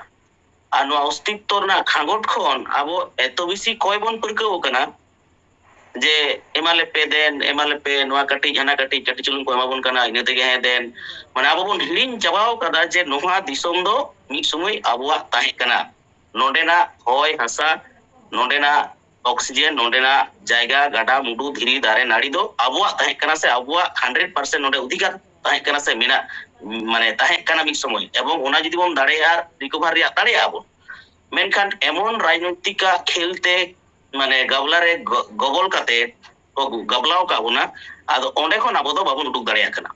ᱟᱨ ᱱᱚᱣᱟ ᱚᱥᱛᱤᱛᱛᱚ ᱨᱮᱱᱟᱜ ᱠᱷᱟᱸᱜᱚᱴ ᱠᱷᱚᱱ ᱟᱵᱚ ᱮᱛᱚ ᱵᱤᱥᱤ ᱠᱚᱭ ᱵᱚᱱ ᱯᱟᱹᱨᱠᱟᱹᱣ ᱟᱠᱟᱱᱟ ᱡᱮ ᱮᱢᱟᱞᱮ ᱯᱮ ᱫᱮᱱ ᱮᱢᱟᱞᱮ ᱯᱮ ᱱᱚᱣᱟ ᱠᱟᱹᱴᱤᱡ ᱦᱟᱱᱟ ᱠᱟᱹᱴᱤᱡ ᱠᱟᱹᱴᱤᱡ ᱪᱩᱞᱩᱝ ᱠᱚ ᱮᱢᱟᱵᱚᱱ ᱠᱟᱱᱟ ᱤᱱᱟᱹ ᱛᱮᱜᱮ ᱦᱮᱸ ᱫᱮᱱ ᱢᱟᱱᱮ ᱟᱵᱚ ᱵᱚᱱ ᱦᱤᱲᱤᱧ ᱪᱟᱵᱟᱣ ᱟᱠᱟᱫᱟ ᱡᱮ ᱱᱚᱣᱟ ᱫᱤᱥᱚᱢ ᱫᱚ ᱢᱤᱫ ᱥᱚᱢᱚᱭ ᱟᱵᱚᱣᱟᱜ ᱛᱟᱦᱮᱸ ᱠᱟᱱᱟ ᱱᱚᱸᱰᱮᱱᱟᱜ ᱦᱚᱭ ᱦᱟᱥᱟ ᱱᱚᱰᱮᱱᱟᱜ ᱚᱠᱥᱤᱡᱮᱱ ᱱᱚᱸᱰᱮᱱᱟᱜ ᱡᱟᱭᱜᱟ ᱜᱟᱰᱟ ᱢᱩᱰᱩ ᱫᱷᱤᱨᱤ ᱫᱟᱨᱮ ᱱᱟᱹᱲᱤ ᱫᱚ ᱟᱵᱚᱣᱟᱜ ᱛᱟᱦᱮᱸ ᱠᱟᱱᱟ ᱥᱮ ᱟᱵᱚᱣᱟᱜ ᱦᱟᱱᱰᱨᱮᱰ ᱯᱟᱨᱥᱮᱱᱴ ᱱᱚᱸᱰᱮ ᱚধিকার ᱛᱟᱦᱮᱸ ᱠᱟᱱᱟ ᱥᱮ ᱢᱮᱱᱟᱜ মানে ᱛᱟᱦᱮᱸ ᱠᱟᱱᱟ ᱢᱤᱫ ᱥᱚᱢᱚᱭ ᱮᱵᱚᱝ ᱚᱱᱟ ᱡᱩᱫᱤ ᱵᱚᱱ ᱫᱟᱲᱮᱭᱟᱜᱼᱟ ᱨᱤᱠᱚᱵᱷᱟᱨ ᱨᱮᱭᱟᱜ ᱫᱟᱲᱮᱭᱟᱜᱼᱟ ᱵᱚᱱ ᱢᱮᱱᱠᱷᱟᱱ ᱮᱢᱚᱱ ᱨᱟᱡᱽᱱৈᱛᱤᱠᱟ ᱠᱷᱮᱞᱛᱮ ᱢᱟᱱᱮ ᱜᱟᱵᱞᱟ ᱨᱮ ᱜᱚᱵᱚᱞ ᱠᱟᱛᱮ ᱜᱟᱵᱞᱟᱣ ᱠᱟᱜ ᱵᱚᱱᱟ ᱟᱫᱚ ᱚᱸᱰᱮ ᱠᱷᱚᱱ ᱟᱵᱚ ᱫᱚ ᱵᱟᱵᱚᱱ ᱩᱰᱩᱠ ᱫᱟᱲᱮᱭᱟᱜ ᱠᱟᱱᱟ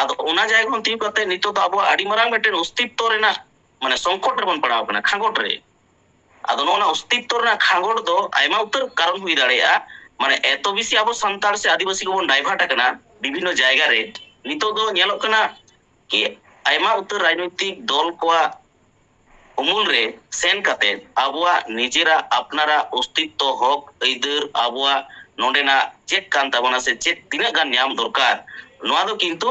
ᱟᱫᱚ ᱚᱱᱟ ᱡᱟᱭᱜᱟ ᱠᱷᱚᱱ ᱛᱤᱭᱩᱜ ᱠᱟᱛᱮ ᱱᱤᱛᱚᱜ ᱫᱚ ᱟᱵᱚ ᱟᱹᱰᱤ ᱢᱟᱨᱟᱝ ᱢᱤᱫᱴᱮᱱ ᱚᱥᱛᱤᱛᱛᱚ ᱨᱮᱱᱟᱜ মানে ᱥᱚᱝᱠᱚᱴ ᱨᱮᱵᱚᱱ ᱯᱟᱲᱟᱣ ᱟᱠᱟᱱᱟ ᱠᱷᱟᱸᱜᱚᱴ ᱨᱮ ᱟᱫᱚ ᱱᱚᱜᱼᱚ ᱱᱚᱣᱟ ᱚᱥᱛᱤᱛᱛᱚ ᱨᱮᱱᱟᱜ ᱠᱷᱟᱸᱜᱚᱲ ᱫᱚ ᱟᱭᱢᱟ ᱩᱛᱟᱹᱨ ᱠᱟᱨᱚᱱ ᱦᱩᱭ ᱫᱟᱲᱮᱭᱟᱜᱼᱟ ᱢᱟᱱᱮ ᱮᱛᱚ ᱵᱤᱥᱤ ᱟᱵᱚ ᱥᱟᱱᱛᱟᱲ ᱥᱮ ᱟᱹᱫᱤᱵᱟᱹᱥᱤ ᱠᱚᱵᱚᱱ ᱰᱟᱭᱵᱷᱟᱨᱴ ᱟᱠᱟᱱᱟ ᱵᱤᱵᱷᱤᱱᱱᱚ ᱡᱟᱭᱜᱟ ᱨᱮ ᱱᱤᱛᱚᱜ ᱫᱚ ᱧᱮᱞᱚᱜ ᱠᱟᱱᱟ ᱠᱤ ᱟᱭᱢᱟ ᱩᱛᱟᱹᱨ ᱨᱟᱡᱽᱱᱳᱭᱛᱤᱠ ᱫᱚᱞ ᱠᱚᱣᱟᱜ ᱩᱢᱩᱞ ᱨᱮ ᱥᱮᱱ ᱠᱟᱛᱮ ᱟᱵᱚᱣᱟᱜ ᱱᱤᱡᱮᱨᱟᱜ ᱟᱯᱱᱟᱨᱟᱜ ᱚᱥᱛᱤᱛᱛᱚ ᱦᱚᱠ ᱟᱹᱭᱫᱟᱹᱨ ᱟᱵᱚᱣᱟᱜ ᱱᱚᱸᱰᱮᱱᱟᱜ ᱪᱮᱫ ᱠᱟᱱ ᱛᱟᱵᱚᱱᱟ ᱥᱮ ᱪᱮᱫ ᱛᱤᱱᱟᱹᱜ ᱜᱟᱱ ᱧᱟᱢ ᱫᱚᱨᱠᱟᱨ ᱱᱚᱣᱟ ᱫᱚ ᱠᱤᱱᱛᱩ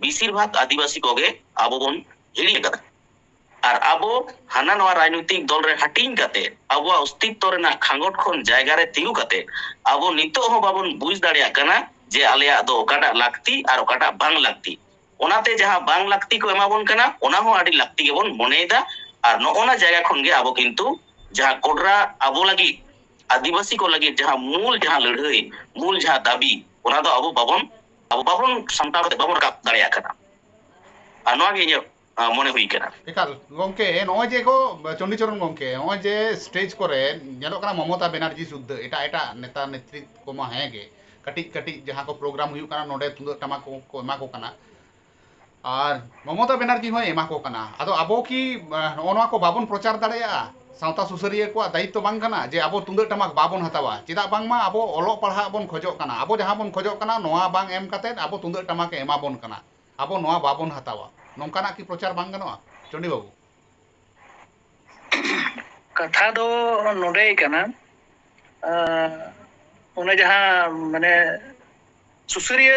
ᱵᱮᱥᱤᱨ ᱵᱷᱟᱜᱽ ᱟᱹᱫᱤᱵᱟᱹᱥᱤ ᱠᱚᱜᱮ ᱟᱵᱚ ᱵᱚᱱ ᱦᱤᱲᱤᱧ ᱟᱠᱟᱫᱟ ᱟᱨ ᱟᱵᱚ ᱦᱟᱱᱟ ᱱᱚᱣᱟ ᱨᱟᱡᱽᱱᱤᱛᱤᱠ ᱫᱚᱞ ᱨᱮ ᱦᱟᱹᱴᱤᱧ ᱠᱟᱛᱮ ᱟᱵᱚᱣᱟᱜ ᱚᱥᱛᱤᱛᱛᱚ ᱨᱮᱱᱟᱜ ᱠᱷᱟᱸᱜᱚᱴ ᱠᱷᱚᱱ ᱡᱟᱭᱜᱟ ᱨᱮ ᱛᱤᱸᱜᱩ ᱠᱟᱛᱮ ᱟᱵᱚ ᱱᱤᱛᱚᱜ ᱦᱚᱸ ᱵᱟᱵᱚᱱ ᱵᱩᱡᱽ ᱫᱟᱲᱮᱭᱟᱜ ᱠᱟᱱᱟ ᱡᱮ ᱟᱞᱮᱭᱟᱜ ᱫᱚ ᱚᱠᱟᱴᱟᱜ ᱞᱟᱹᱠᱛᱤ ᱟᱨ ᱚᱠᱟᱴᱟᱜ ᱵᱟᱝ ᱞᱟᱹᱠᱛᱤ ᱚᱱᱟᱛᱮ ᱡᱟᱦᱟᱸ ᱵᱟᱝ ᱞᱟᱹᱠᱛᱤ ᱠᱚ ᱮᱢᱟᱵᱚᱱ ᱠᱟᱱᱟ ᱚᱱᱟ ᱦᱚᱸ ᱟᱹᱰᱤ ᱞᱟᱹᱠᱛᱤ ᱜᱮᱵᱚᱱ ᱢᱚᱱᱮᱭᱮᱫᱟ ᱟᱨ ᱱᱚᱜᱼᱚᱱᱟ ᱡᱟᱭᱜᱟ ᱠᱷᱚᱱ ᱜᱮ ᱟᱵᱚ ᱠᱤᱱᱛᱩ ᱡᱟᱦᱟᱸ ᱠᱚᱰᱨᱟ ᱟᱵᱚ ᱞᱟᱹᱜᱤᱫ আদিবাসী ᱠᱚ ᱞᱟᱹᱜᱤᱫ ᱡᱟᱦᱟᱸ ᱢᱩᱞ ᱡᱟᱦᱟᱸ ᱞᱟᱹᱲᱦᱟᱹᱭ ᱢᱩᱞ ᱡᱟᱦᱟᱸ ᱫᱟᱵᱤ ᱚᱱᱟ ᱫᱚ ᱟᱵᱚ ᱵᱟᱵᱚᱱ ᱟᱵᱚ ᱵᱟᱵᱚᱱ ᱥᱟᱢᱴᱟᱣ ᱠᱟᱛᱮ ᱵᱟᱵᱚᱱ ᱨᱟᱠᱟᱵ ᱫᱟᱲᱮᱭᱟᱜ ᱠᱟᱱᱟ ᱟᱨ ᱱᱚᱣᱟ ᱜᱮ ᱤᱧᱟᱹᱜ मन नोजे को चंडीचरण गोमे नोजे स्टेज को ममता बनार्जी जुद्ध एट नेता नेतृत्व को हेगे कटी कटी जहाँ को प्रोग्राम नोडे तुंद टमा को एमा और ममता बनार्जी एमा को अब कि बाबन प्रचार दड़ा सूसरिया को दायित्व जे अब तुंद टमा बाबन हतावा चेदा बांगमा अब अलो पढ़ा बन खोजना अब जहाँ बन खोजना बांग एम अब तुंद टमा के बन अब बाबन हतावा ᱱᱚᱝᱠᱟᱱᱟᱜ ᱠᱤ ᱯᱨᱚᱪᱟᱨ ᱵᱟᱝ ᱜᱟᱱᱚᱜᱼᱟ ᱪᱚᱱᱰᱤ ᱵᱟᱵᱩ ᱠᱟᱛᱷᱟ ᱫᱚ ᱱᱚᱰᱮ ᱠᱟᱱᱟ ᱚᱱᱮ ᱡᱟᱦᱟᱸ ᱢᱟᱱᱮ ᱥᱩᱥᱟᱹᱨᱤᱭᱟᱹ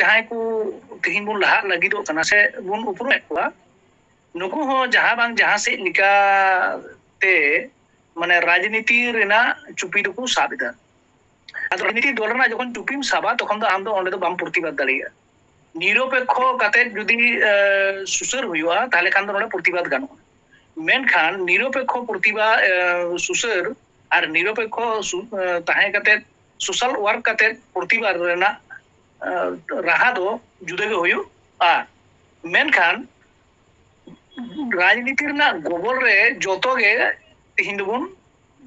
ᱡᱟᱦᱟᱸᱭ ᱠᱚ ᱛᱤᱦᱤᱧ ᱵᱚᱱ ᱞᱟᱦᱟᱜ ᱞᱟᱹᱜᱤᱫᱚᱜ ᱠᱟᱱᱟ ᱥᱮ ᱵᱚᱱ ᱩᱯᱨᱩᱢᱮᱫ ᱠᱚᱣᱟ ᱱᱩᱠᱩ ᱦᱚᱸ ᱡᱟᱦᱟᱸ ᱵᱟᱝ ᱡᱟᱦᱟᱸ ᱥᱮᱫ ᱞᱮᱠᱟ ᱛᱮ ᱢᱟᱱᱮ ᱨᱟᱡᱽᱱᱤᱛᱤ ᱨᱮᱱᱟᱜ ᱪᱩᱯᱤ ᱫᱚᱠᱚ ᱥᱟᱵ ᱮᱫᱟ ᱟᱫᱚ ᱨᱟᱡᱽᱱᱤᱛᱤ ᱫᱚᱞ ᱨᱮᱱᱟᱜ ᱡᱚᱠᱷᱚᱱ ᱪᱩᱯᱤᱢ ᱥᱟᱵᱟ ᱛᱚᱠᱷᱚᱱ ᱫᱚ ᱟᱢ ᱫᱚ ᱚᱸᱰᱮ ᱫᱚ ᱵᱟᱢ ᱯᱨᱚᱛᱤᱵᱟᱫ ᱫᱟᱲᱮᱭᱟᱜᱼᱟ ᱱᱤᱨᱚᱯᱮᱠᱠᱷᱚ ᱠᱟᱛᱮ ᱡᱩᱫᱤ ᱥᱩᱥᱟᱹᱨ ᱦᱩᱭᱩᱜᱼᱟ ᱛᱟᱦᱞᱮ ᱠᱷᱟᱱ ᱫᱚ ᱱᱚᱰᱮ ᱯᱨᱚᱛᱤᱵᱟᱫ ᱜᱟᱱᱚᱜᱼᱟ ᱢᱮᱱᱠᱷᱟᱱ ᱱᱤᱨᱚᱯᱮᱠᱠᱷᱚ ᱯᱨᱚᱛᱤᱵᱟ ᱥᱩᱥᱟᱹᱨ ᱟᱨ ᱱᱤᱨᱚᱯᱮᱠᱠᱷᱚ ᱛᱟᱦᱮᱸ ᱠᱟᱛᱮ ᱥᱳᱥᱟᱞ ᱳয়ার্ক ᱠᱟᱛᱮ ᱯᱨᱚᱛᱤᱵᱟᱫ ᱨᱮᱱᱟᱜ ᱨᱟᱦᱟ ᱫᱚ ᱡᱩᱫᱟᱹ ᱜᱮ ᱦᱩᱭᱩᱜᱼᱟ ᱢᱮᱱᱠᱷᱟᱱ রাজনীতি ᱨᱮᱱᱟᱜ গোবল রে যত গে তেহিᱧ ᱫᱚᱵᱚᱱ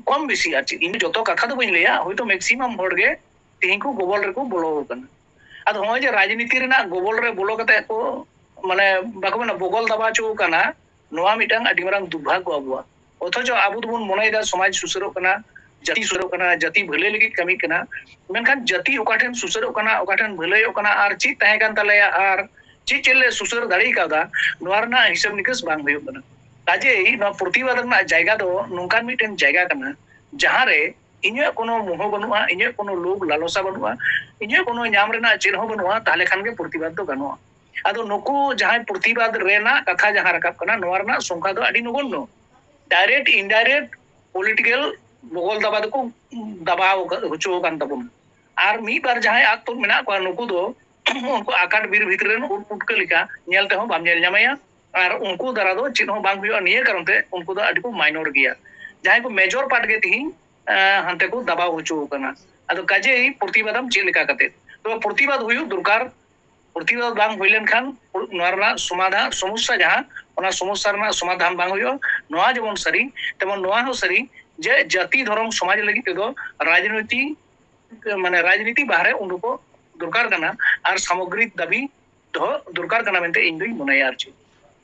ᱠᱚᱢ ᱵᱮᱥᱤ ᱟᱨ ᱪᱮᱫ ᱤᱧ ᱡᱚᱛᱚ ᱠᱟᱛᱷᱟ ᱫᱚ ᱵᱟᱹᱧ ᱞᱟᱹᱭᱟ ᱦᱳᱭᱛᱚ ম্যাᱠᱥᱤᱢᱟᱢ ᱦᱚᱲ ᱜᱮ ᱛᱮᱦᱮᱧ ᱠᱚ ᱜᱳᱵᱚᱞ ᱨᱮᱠᱚ ᱵᱚᱞᱚ ᱟᱠᱟᱱᱟ ᱟᱫᱚ ᱱᱚᱜᱼᱚᱭ ᱡᱮ ᱨᱟᱡᱽᱱᱤᱛᱤ ᱨᱮᱱᱟᱜ ᱜᱚᱵᱚᱞ ᱨᱮ ᱵᱚᱞᱚ ᱠᱟᱛᱮ ᱠᱚ ᱢᱟᱱᱮ ᱵᱟᱠᱚ ᱢᱮᱱᱟ ᱵᱚᱜᱚᱞ ᱫᱟᱵᱟ ᱦᱚᱪᱚ ᱟᱠᱟᱱᱟ ᱱᱚᱣᱟ ᱢᱤᱫᱴᱟᱝ ᱟᱹᱰᱤ ᱢᱟᱨᱟᱝ ᱫᱩᱨᱵᱷᱟᱜᱽᱜᱚ ᱟᱵᱚᱣᱟᱜ ᱚᱛᱷᱚᱪᱚ ᱟᱵᱚ ᱫᱚᱵᱚᱱ ᱢᱚᱱᱮᱭᱮᱫᱟ ᱥᱚᱢᱟᱡᱽ ᱥᱩᱥᱟᱹᱨᱚᱜ ᱠᱟᱱᱟ ᱡᱟᱹᱛᱤ ᱥᱩᱥᱟᱹᱨᱚᱜ ᱠᱟᱱᱟ ᱡᱟᱹᱛᱤ ᱵᱷᱟᱹᱞᱟᱹᱭ ᱞᱟᱹᱜᱤᱫ ᱠᱟᱹᱢᱤ ᱠᱟᱱᱟ ᱢᱮᱱᱠᱷᱟᱱ ᱡᱟᱹᱛᱤ ᱚᱠᱟ ᱴᱷᱮᱱ ᱥᱩᱥᱟᱹᱨᱚᱜ ᱠᱟᱱᱟ ᱚᱠᱟ ᱴᱷᱮᱱ ᱵᱷᱟᱹᱞᱟᱹᱭᱚᱜ ᱠᱟᱱᱟ ᱟᱨ ᱪᱮᱫ ᱛᱟᱦᱮᱸ ᱠᱟᱱ ᱛᱟᱞᱮᱭᱟ ᱟᱨ ᱪᱮᱫ ᱪᱮᱫ ᱞᱮ ᱥᱩᱥᱟᱹᱨ ᱫᱟᱲᱮ ᱠᱟᱣᱫᱟ ᱱᱚᱣᱟ ᱨᱮᱱᱟᱜ ᱦᱤᱥᱟᱹᱵ ᱱᱤᱠᱟᱹᱥ ᱵᱟᱝ ᱦᱩᱭᱩᱜ ᱠᱟᱱᱟ ᱠᱟᱡᱮᱭ ᱱᱚᱣᱟ ᱯᱨᱚᱛᱤᱵᱟᱫ ᱨᱮᱱᱟᱜ ᱡᱟᱭᱜᱟ ᱫᱚ ᱱᱚᱝᱠᱟᱱ ᱢᱤᱫᱴᱮᱱ ᱡᱟᱭᱜᱟ ᱠᱟᱱᱟ ᱡᱟᱦᱟᱸᱨᱮ मोह बनूा इन लोभ लालसा बनूा इन नाम चेह बनूाबाद अब नुकू जहाबाद कथा जहाँ रकाब संख्या तो नगण्य डायरेक्ट इनडाइरेक्ट पलिटिकल बगल दाबा को दाबा हचोकताबन और मी बार जहाँ आग मे नुकू तो उनको आकाट बीर भितर उटपुटके लेते और उनको दारा चेहरा निये कारण उनको माइनर गया जहाँ को मेजर पार्ट के तीन ᱦᱟᱱᱛᱮ ᱠᱚ ᱫᱟᱵᱟᱣ ᱦᱚᱪᱚ ᱟᱠᱟᱱᱟ ᱟᱫᱚ ᱠᱟᱡᱮ ᱯᱨᱚᱛᱤᱵᱟᱫᱟᱢ ᱪᱮᱫ ᱞᱮᱠᱟ ᱠᱟᱛᱮ ᱛᱚ ᱯᱨᱚᱛᱤᱵᱟᱫ ᱦᱩᱭᱩᱜ ᱫᱚᱨᱠᱟর ᱯᱨᱚᱛᱤᱵᱟᱫ ᱵᱟᱝ ᱦᱩᱭ ᱞᱮᱱᱠᱷᱟᱱ ᱱᱚᱣᱟ ᱨᱮᱱᱟᱜ ᱥᱚᱢᱟᱫᱷᱟᱱ ᱥᱚᱢᱚᱥᱥᱟ ᱡᱟᱦᱟᱸ ᱚᱱᱟ ᱥᱚᱢᱚᱥᱥᱟ ᱨᱮᱱᱟᱜ ᱥᱚᱢᱟᱫᱷᱟᱱ ᱵᱟᱝ ᱦᱩᱭᱩᱜᱼᱟ ᱱᱚᱣᱟ ᱡᱮᱢᱚᱱ ᱥᱟᱹᱨᱤ ᱛᱮᱢᱚᱱ ᱱᱚᱣᱟ ᱦᱚᱸ ᱥᱟᱹᱨᱤ ᱡᱮ ᱡᱟᱹᱛᱤ ᱫᱷᱚᱨᱚᱢ ᱥᱚᱢᱟᱡᱽ ᱞᱟᱹᱜᱤᱫ ᱛᱮᱫᱚ ᱨᱟᱡᱽᱱᱤᱛᱤ ᱢᱟᱱᱮ ᱨᱟᱡᱽᱱᱤᱛᱤ ᱵᱟᱦᱨᱮ ᱩᱱᱠᱩ ᱫᱚᱨᱠᱟᱨ ᱠᱟᱱᱟ ᱟᱨ ᱥᱟᱢᱚᱜᱨᱤᱠ ᱫᱟᱵᱤ ᱫᱚᱦᱚ ᱫᱚᱨᱠᱟর ᱠᱟᱱᱟ ᱢᱮᱱᱛᱮ ᱤᱧ ᱫᱩᱧ ᱢᱚᱱᱮᱭᱟ ᱟᱨ ᱪᱮᱫ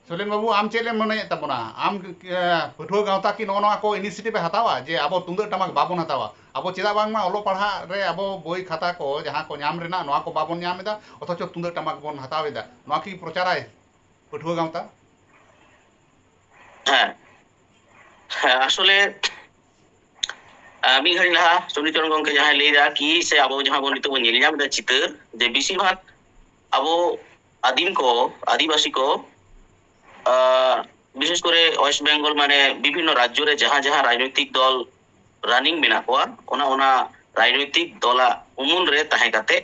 सलीम बाबू आम चेले मनता आम पठवा गाता कि नौना को इनिशिएटिव हतावा जे अब तुंद टमक बाबन हतावा अब चेदमा अलो पढ़ा रे अब बही खाता को जहाँ को नाम को बाबन अथच तुंद टमक बन हतावे ना कि प्रचारा पठवा गाता आसले मिघ ना चंडीचरण गमे लिया कि से अब नितर जे बस भाग अब आदिम को आदिवासी को বিশেষ করে ওয়েস্ট বেঙ্গল মানে বিভিন্ন রাজ্যরে যাহা যাহা রাজনৈতিক দল রানিং মেনা কোয়া ওনা ওনা রাজনৈতিক দলা উমুন রে তাহে কাতে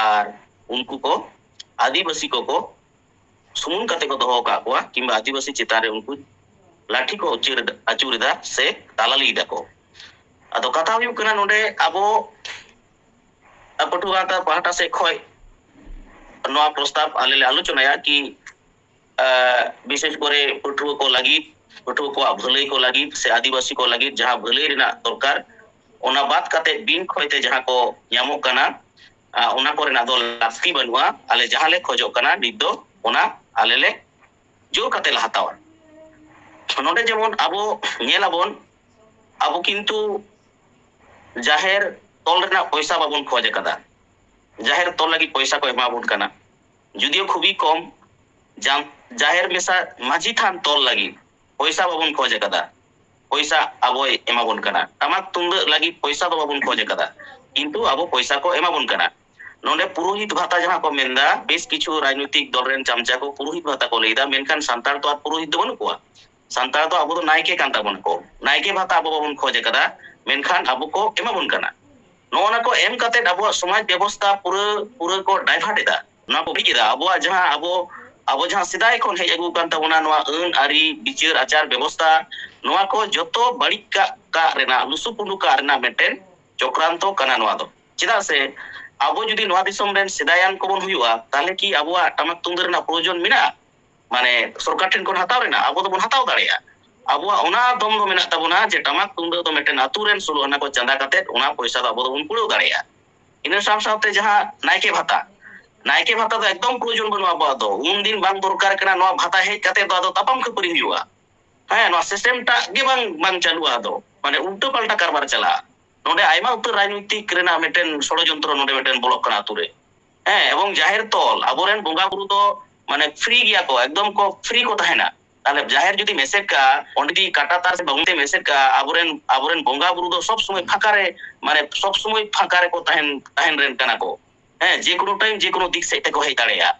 আর উনকু কো আদিবাসী কো কো সুমুন কাতে কো দহ কা কোয়া, কিংবা আদিবাসী চিতান রে উনকু লাঠি কো উচির আচুরিদা সে তালালি দা কো আদো কথা হইব কেনা নোডে আবো পটুয়াটা, পাহাটা সে খয়, নোয়া প্রস্তাব আলে আলোচনায়া কি विशेष गरी पठुवाको लागि पठुवा भलाइको लागि से आदिवासी को लागि जहाँ भलाई दरकार ᱚᱱᱟ ᱵᱟᱫ ᱠᱟᱛᱮ ᱵᱤᱱ ᱠᱷᱚᱭᱛᱮ ᱡᱟᱦᱟᱸ ᱠᱚ ᱧᱟᱢᱚᱜ ᱠᱟᱱᱟ ᱚᱱᱟ ᱠᱚᱨᱮᱱᱟᱜ ᱫᱚ ᱞᱟᱹᱠᱛᱤ ᱵᱟᱹᱱᱩᱜᱼᱟ ᱟᱞᱮ ᱡᱟᱦᱟᱸ ᱞᱮ ᱠᱷᱚᱡᱚᱜ ᱠᱟᱱᱟ ᱱᱤᱛ ᱫᱚ ᱚᱱᱟ ᱟᱞᱮ ᱞᱮ ᱡᱳᱨ ᱠᱟᱛᱮ ᱞᱮ ᱦᱟᱛᱟᱣᱟ ᱱᱚᱰᱮ ᱡᱮᱢᱚᱱ ᱟᱵᱚ ᱧᱮᱞᱟᱵᱚᱱ ᱟᱵᱚ ᱠᱤᱱᱛᱩ ᱡᱟᱦᱮᱨ ᱛᱚᱞ ᱨᱮᱱᱟᱜ ᱯᱚᱭᱥᱟ ᱵᱟᱵᱚᱱ ᱠᱷᱚᱡ ᱟᱠᱟᱫᱟ ᱡᱟᱦᱮᱨ ᱛᱚᱞ ᱞᱟᱹᱜᱤᱫ ᱯᱚᱭᱥᱟ ᱠᱚ ᱮᱢᱟᱵᱚᱱ ᱠᱟᱱᱟ যদিও খুবই কম ᱡᱟᱦᱮᱨ ᱢᱮᱥᱟ ᱢᱟᱹᱡᱷᱤ ᱛᱷᱟᱱ ᱛᱚᱞ ᱞᱟᱹᱜᱤᱫ ᱯᱚᱭᱥᱟ ᱵᱟᱵᱚᱱ ᱠᱷᱚᱡ ᱟᱠᱟᱫᱟ ᱯᱚᱭᱥᱟ ᱟᱵᱚᱭ ᱮᱢᱟᱵᱚᱱ ᱠᱟᱱᱟ ᱴᱟᱢᱟᱠ ᱛᱩᱢᱫᱟᱹᱜ ᱞᱟᱹᱜᱤᱫ ᱯᱚᱭᱥᱟ ᱫᱚ ᱵᱟᱵᱚᱱ ᱠᱷᱚᱡ ᱟᱠᱟᱫᱟ ᱠᱤᱱᱛᱩ ᱟᱵᱚ ᱯᱚᱭᱥᱟ ᱠᱚ ᱮᱢᱟᱵᱚᱱ ᱠᱟᱱᱟ ᱱᱚᱰᱮ ᱯᱩᱨᱳᱦᱤᱛ ᱵᱷᱟᱛᱟ ᱡᱟᱦᱟᱸ ᱠᱚ ᱢᱮᱱᱫᱟ ᱵᱮᱥ ᱠᱤᱪᱷᱩ ᱨᱟᱡᱽᱱᱤᱛᱤᱠ ᱫᱚᱞ ᱨᱮᱱ ᱪᱟᱢᱪᱟ ᱠᱚ ᱯᱩᱨᱳᱦᱤᱛ ᱵᱷᱟᱛᱟ ᱠᱚ ᱞᱟᱹᱭᱫᱟ ᱢᱮᱱᱠᱷᱟᱱ ᱥᱟᱱᱛᱟᱲ ᱫᱚ ᱟᱨ ᱯᱩᱨᱳᱦᱤᱛ ᱫᱚ ᱵᱟᱹᱱᱩᱜ ᱠᱚᱣᱟ ᱥᱟᱱᱛᱟᱲ ᱫᱚ ᱟᱵᱚ ᱫᱚ ᱱᱟᱭᱠᱮ ᱠᱟᱱ ᱛᱟᱵᱚᱱ ᱠᱚ ᱱᱟᱭᱠᱮ ᱵᱷᱟᱛᱟ ᱟᱵᱚ ᱵᱟᱵᱚᱱ ᱠᱷᱚᱡ ᱟᱠᱟᱫᱟ ᱢᱮᱱᱠᱷᱟᱱ ᱟᱵᱚ ᱠᱚ ᱮᱢᱟᱵᱚᱱ ᱠᱟᱱᱟ ᱱᱚᱜᱼᱚ ᱠᱚ ᱮᱢ ᱠᱟᱛᱮᱫ ᱟᱵᱚᱣᱟᱜ ᱥᱚᱢᱟᱡᱽ ᱵᱮᱵᱚᱥᱛᱷᱟ ᱯᱩᱨᱟᱹ ᱯᱩᱨᱟᱹ ᱠᱚ ᱰᱟᱭᱵᱷᱟᱨᱴ ᱮᱫᱟ ᱱᱚᱣᱟ ᱠᱚ ᱵᱟᱹᱲᱤᱡ ᱮᱫᱟ ᱟᱵᱚᱣᱟᱜ ᱡᱟᱦᱟᱸ ᱟᱵᱚ ᱟᱵᱚ ᱡᱟᱦᱟᱸ ᱥᱮᱫᱟᱭ ᱠᱷᱚᱱ ᱦᱮᱡ ᱟᱹᱜᱩ ᱟᱠᱟᱱ ᱛᱟᱵᱚᱱᱟ ᱱᱚᱣᱟ ᱟᱹᱱ ᱟᱹᱨᱤ ᱵᱤᱪᱟᱹᱨ ᱟᱪᱟᱨ ᱵᱮᱵᱚᱥᱛᱷᱟ ᱱᱚᱣᱟ ᱠᱚ ᱡᱚᱛᱚ ᱵᱟᱹᱲᱤᱡ ᱠᱟᱜ ᱠᱟᱜ ᱨᱮᱱᱟᱜ ᱞᱩᱥᱩᱯᱩᱰᱩ ᱠᱟᱜ ᱨᱮᱱᱟᱜ ᱢᱤᱫᱴᱮᱱ ᱪᱚᱠᱨᱟᱱᱛᱚ ᱠᱟᱱᱟ ᱱᱚᱣᱟ ᱫᱚ ᱪᱮᱫᱟᱜ ᱥᱮ ᱟᱵᱚ ᱡᱩᱫᱤ ᱱᱚᱣᱟ ᱫᱤᱥᱚᱢ ᱨᱮᱱ ᱥᱮᱫᱟᱭᱟᱱ ᱠᱚᱵᱚᱱ ᱦᱩᱭᱩᱜᱼᱟ ᱛᱟᱦᱞᱮ কি ᱟᱵᱚᱣᱟᱜ ᱴᱟᱢᱟᱠ ᱛᱩᱢᱫᱟᱜ ᱨᱮᱱᱟᱜ ᱯᱨᱚᱭᱳᱡᱚᱱ ᱢᱮᱱᱟᱜᱼᱟ ᱢᱟᱱᱮ ᱥᱚᱨᱠᱟᱨ ᱴᱷᱮᱱ ᱠᱷᱚᱱ ᱦᱟᱛᱟᱣ ᱨᱮᱱᱟᱜ ᱟᱵᱚ ᱫᱚᱵᱚᱱ ᱦᱟᱛᱟᱣ ᱫᱟᱲᱮᱭᱟᱜᱼᱟ ᱟᱵᱚᱣᱟᱜ ᱚᱱᱟ ᱫᱚᱢ ᱫᱚ ᱢᱮᱱᱟᱜ ᱛᱟᱵᱚᱱᱟ ᱡᱮ ᱴᱟᱢᱟᱠ ᱛᱩᱢᱫᱟᱜ ᱫᱚ ᱢᱤᱫᱴᱮᱱ ᱟᱛᱩ ᱨᱮᱱ ᱥᱳᱞᱳ ᱟᱱᱟ ᱠᱚ ᱪᱟᱸᱫᱟ ᱠᱟᱛᱮᱫ ᱚᱱᱟ ᱯᱚᱭᱥᱟ ᱫᱚ ᱟᱵᱚ ᱫᱚᱵᱚᱱ ᱠᱩᱲᱟᱹᱣ ᱫᱟᱲᱮᱭᱟᱜᱼᱟ ᱤᱱᱟᱹ ᱥᱟᱶ ᱥᱟᱶᱛᱮ ᱡᱟᱦᱟᱸ ᱱᱟᱭᱠᱮ ᱵᱷᱟᱛᱟ ᱱᱟᱭᱠᱮ ᱵᱷᱟᱛᱟ ᱫᱚ ᱮᱠᱫᱚᱢ ᱯᱨᱚᱭᱳᱡᱚᱱ ᱵᱟᱹᱱᱩᱜᱼᱟ ᱟᱵᱚᱣᱟᱜ ᱫᱚ ᱩᱱᱫᱤᱱ ᱵᱟᱝ ᱫᱚᱨᱠᱟᱨ ᱠᱟᱱᱟ ᱱᱚᱣᱟ ᱵᱷᱟᱛᱟ ᱦᱮᱡ ᱠᱟᱛᱮ ᱫᱚ ᱟᱫᱚ ᱛᱟᱯᱟᱢ ᱠᱷᱟᱹᱯᱟᱹᱨᱤ ᱦᱩᱭᱩᱜᱼᱟ ᱦᱮᱸ ᱱᱚᱣᱟ ᱥᱤᱥᱴᱮᱢ ᱴᱟᱜ ᱜᱮ ᱵᱟᱝ ᱵᱟᱝ ᱪᱟᱹᱞᱩᱜᱼᱟ ᱟᱫᱚ ᱢᱟᱱᱮ ᱩᱞᱴᱟᱹ ᱯᱟᱞᱴᱟ ᱠᱟᱨᱵᱟᱨ ᱪᱟᱞᱟᱜᱼᱟ ᱱᱚᱰᱮ ᱟᱭᱢᱟ ᱩᱛᱟᱹᱨ ᱨᱟᱡᱽᱱᱤᱛᱤᱠ ᱨᱮᱱᱟᱜ ᱢᱤᱫᱴᱮᱱ ᱥᱚᱲᱚᱡᱚᱱᱛᱨᱚ ᱱᱚᱰᱮ ᱢᱤᱫᱴᱮᱱ ᱵᱚᱞᱚᱜ ᱠᱟᱱᱟ ᱟᱛᱩ ᱨᱮ ᱦᱮᱸ ᱮᱵᱚᱝ ᱡᱟᱦᱮᱨ ᱛᱚᱞ ᱟᱵᱚᱨᱮᱱ ᱵᱚᱸᱜᱟ ᱵᱩᱨᱩ ᱫᱚ ᱢᱟᱱᱮ ᱯᱷᱨᱤ ᱜᱮᱭᱟ ᱠᱚ ᱮᱠᱫᱚম ᱠᱚ ᱯᱷᱨᱤ ᱠᱚ ᱛᱟᱦᱮᱱᱟ তাহলে জাহের যদি মেসেজ কা অন্ডি কাটা তার বাউন্তে মেসেজ কা আবরেন আবরেন বঙ্গা বুরু দো সব সময় ফাঁকারে মানে সব সময় ফাঁকারে কো তাহেন তাহেন রেন কানা কো जेको टाइम जेको दिक से को दड़ा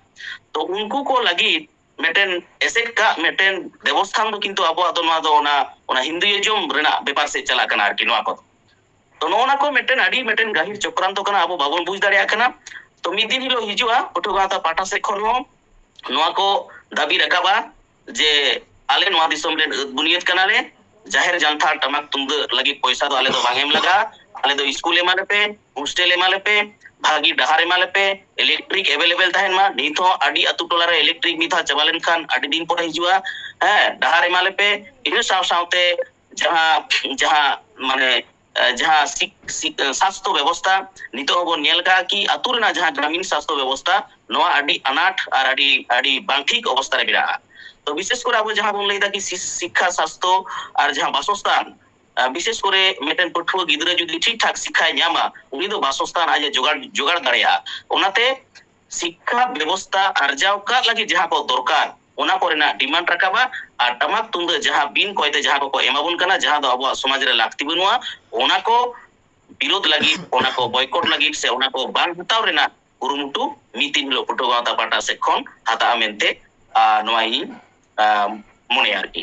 तो उनको को लगी मेटेन एसेट का मेटेन देवस्थान दो किंतु अब दो ना दो ना उना रेना बेपार से चला कना आरकि नोआ को तो नोना को मेटेन अडी मेटेन गहिर चक्रांत कना अब बाबुन बुझ दड़िया कना तो मि दिन हिलो हिजुआ पटुगाता पाटा से खनो नोआ को दाबी रखाबा जे आले नोआ दिसम रे बुनियाद कना ले ज़ाहिर जनता टमक तुंद लगी पैसा तो आले तो बांगेम लगा आले स्कूल एमाले पे हॉस्टल एमाले पे भागी डहार एमाले पे इलेक्ट्रिक अवेलेबल थाहेन मा नीथो आडी अतु टोला रे इलेक्ट्रिक मिथा चवालन खान आडी दिन पर हिजुआ हाँ डहार एमाले पे इहे साव सावते जहाँ जहाँ माने जहाँ स्वास्थ्य व्यवस्था नीतो हो नेलका की अतुरना जहाँ ग्रामीण स्वास्थ्य व्यवस्था नोआ आडी अनाठ आर आडी आडी बांखिक अवस्था रे बिरा तो विशेष कर अब जहाँ बोल लेता कि शिक्षा स्वास्थ्य और जहाँ वासस्थान ᱵᱤᱥᱮᱥ ᱠᱚᱨᱮ ᱢᱤᱫᱴᱮᱱ ᱯᱟᱹᱴᱷᱩᱣᱟᱹ ᱜᱤᱫᱽᱨᱟᱹ ᱡᱩᱫᱤ ᱴᱷᱤᱠ ᱴᱷᱟᱠ ᱥᱤᱠᱠᱷᱟᱭ ᱧᱟᱢᱟ ᱩᱱᱤ ᱫᱚ ᱵᱟᱥᱚᱥᱛᱷᱟᱱ ᱟᱡ ᱡᱚᱜᱟᱲ ᱡᱚᱜᱟᱲ ᱫᱟᱲᱮᱭᱟᱜᱼᱟ ᱚᱱᱟᱛᱮ ᱥᱤᱠᱠᱷᱟ ᱵᱮᱵᱚᱥᱛᱷᱟ ᱟᱨᱡᱟᱣ ᱠᱟᱜ ᱞᱟᱹᱜᱤᱫ ᱡᱟᱦᱟᱸ ᱠᱚ ᱫᱚᱨᱠᱟᱨ ᱚᱱᱟ ᱠᱚᱨᱮᱱᱟᱜ ᱰᱤᱢᱟᱱᱰ ᱨᱟᱠᱟᱵᱟ ᱟᱨ ᱴᱟᱢᱟᱠ ᱛᱩᱢᱫᱟᱹᱜ ᱡᱟᱦᱟᱸ ᱵᱤᱱ ᱠᱚᱭᱛᱮ ᱡᱟᱦᱟᱸ ᱠᱚᱠᱚ ᱮᱢᱟᱵᱚᱱ ᱠᱟᱱᱟ ᱡᱟᱦᱟᱸ ᱫᱚ ᱟᱵᱚᱣᱟᱜ ᱥᱚᱢᱟᱡᱽ ᱨᱮ ᱞᱟᱹᱠᱛᱤ ᱵᱟᱹᱱᱩᱜᱼᱟ ᱚᱱᱟ ᱠᱚ ᱵᱤᱨᱳᱫ ᱞᱟᱹᱜᱤᱫ ᱚᱱᱟ ᱠᱚ ᱵᱚᱭᱠᱚᱴ ᱞᱟᱹᱜᱤᱫ ᱥᱮ ᱚᱱᱟ ᱠᱚ ᱵᱟᱝ ᱦᱟᱛᱟᱣ ᱨᱮᱱᱟᱜ ᱠᱩᱨᱩᱢᱩᱴᱩ ᱢᱤᱫ ᱫᱤᱱ ᱦᱤᱞᱳᱜ ᱯᱟᱹᱴᱷᱩᱣᱟᱹ ᱜᱟᱶᱛᱟ ᱯᱟᱦᱴᱟ ᱥᱮᱫ ᱠᱷᱚᱱ ᱦᱟᱛᱟᱜᱼᱟ ᱢᱮᱱᱛᱮ ᱱᱚᱣᱟ ᱤᱧ ᱢᱚᱱᱮᱭᱟ ᱟᱨᱠᱤ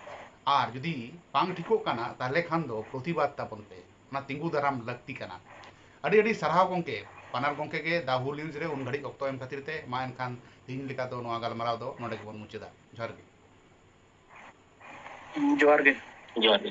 ᱟᱨ ᱡᱩᱫᱤ ᱵᱟᱝ ᱴᱷᱤᱠᱚᱜ ᱠᱟᱱᱟ ᱛᱟᱦᱞᱮ ᱠᱷᱟᱱ ᱫᱚ ᱯᱨᱚᱛᱤᱵᱟᱫ ᱛᱟᱵᱚᱱ ᱯᱮ ᱚᱱᱟ ᱛᱤᱸᱜᱩ ᱫᱟᱨᱟᱢ ᱞᱟᱹᱠᱛᱤ ᱠᱟᱱᱟ ᱟᱹᱰᱤ ᱟᱹᱰᱤ ᱥᱟᱨᱦᱟᱣ ᱜᱚᱝᱠᱮ ᱯᱟᱱᱟᱨ ᱜᱚᱝᱠᱮ ᱜᱮ ᱫᱟᱦᱩ ᱱᱤᱭᱩᱡ ᱨᱮ ᱩᱱ ᱜᱷᱟᱹᱲᱤᱡ ᱚᱠᱛᱚ ᱮᱢ ᱠᱷᱟᱹᱛᱤᱨ ᱛᱮ ᱢᱟ ᱮᱱᱠᱷᱟᱱ ᱛᱤᱦᱤᱧ ᱞᱮᱠᱟ ᱫᱚ ᱱᱚᱣᱟ ᱜᱟᱞᱢᱟᱨᱟᱣ ᱫᱚ ᱱᱚᱰᱮ ᱜᱮᱵᱚᱱ ᱢᱩᱪᱟᱹᱫᱟ ᱡᱚᱦᱟᱨ ᱜᱮ ᱡᱚᱦᱟᱨ ᱜᱮ ᱡᱚᱦᱟᱨ ᱜᱮ